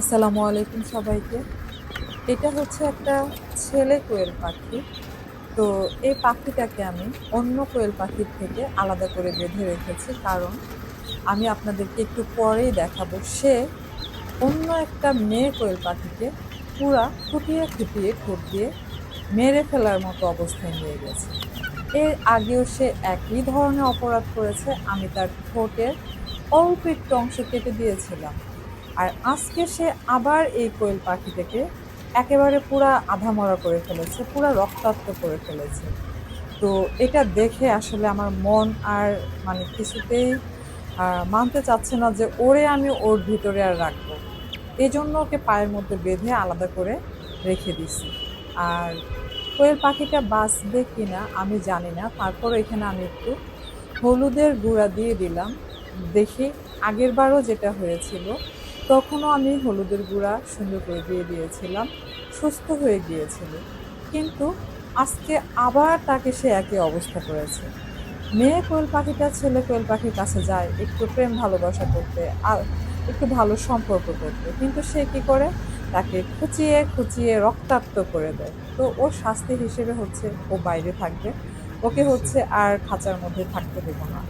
আসসালামু আলাইকুম সবাইকে। এটা হচ্ছে একটা ছেলে কোয়েল পাখি। তো এই পাখিটাকে আমি অন্য কোয়েল পাখির থেকে আলাদা করে বেঁধে রেখেছি। কারণ আমি আপনাদেরকে একটু পরেই দেখাবো। সে অন্য একটা মেয়ে কোয়েল পাখিকে পুরা খুঁটিয়ে খুঁটিয়ে ঠোঁট দিয়ে মেরে ফেলার মতো অবস্থায় নিয়ে গেছে। এর আগেও সে একই ধরনের অপরাধ করেছে। আমি তার ঠোঁটের অল্প একটু অংশ কেটে দিয়েছিলাম। আর আজকে সে আবার এই কোয়েল পাখিটাকে একেবারে পুরা আধামরা করে ফেলেছে, পুরা রক্তাক্ত করে ফেলেছে। তো এটা দেখে আসলে আমার মন আর মানে কিছুতেই মানতে চাচ্ছে না যে ওরে আমি ওর ভিতরে আর রাখব। এই জন্য ওকে পায়ের মধ্যে বেঁধে আলাদা করে রেখে দিছি আর কোয়েল পাখিটা বাঁচবে কিনা আমি জানি না। তারপর এখানে আমি একটু হলুদের গুঁড়া দিয়ে দিলাম। দেখি আগের বারও যেটা হয়েছিল তখনও আমি হলুদের গুঁড়া সুন্দর করে দিয়ে দিয়েছিলাম, সুস্থ হয়ে গিয়েছিল। কিন্তু আজকে আবার তাকে সে একই অবস্থা করেছে। মেয়ে কোয়েল পাখিটা ছেলে কোয়েল পাখির কাছে যায়, একটু প্রেম ভালোবাসা করতে আর একটু ভালো সম্পর্ক করতে। কিন্তু সে কি করে? তাকে খুঁচিয়ে খুঁচিয়ে রক্তাক্ত করে দেয়। তো ওর শাস্তি হিসেবে হচ্ছে ও বাইরে থাকবে। ওকে হচ্ছে আর খাঁচার মধ্যে থাকতে দেবো না।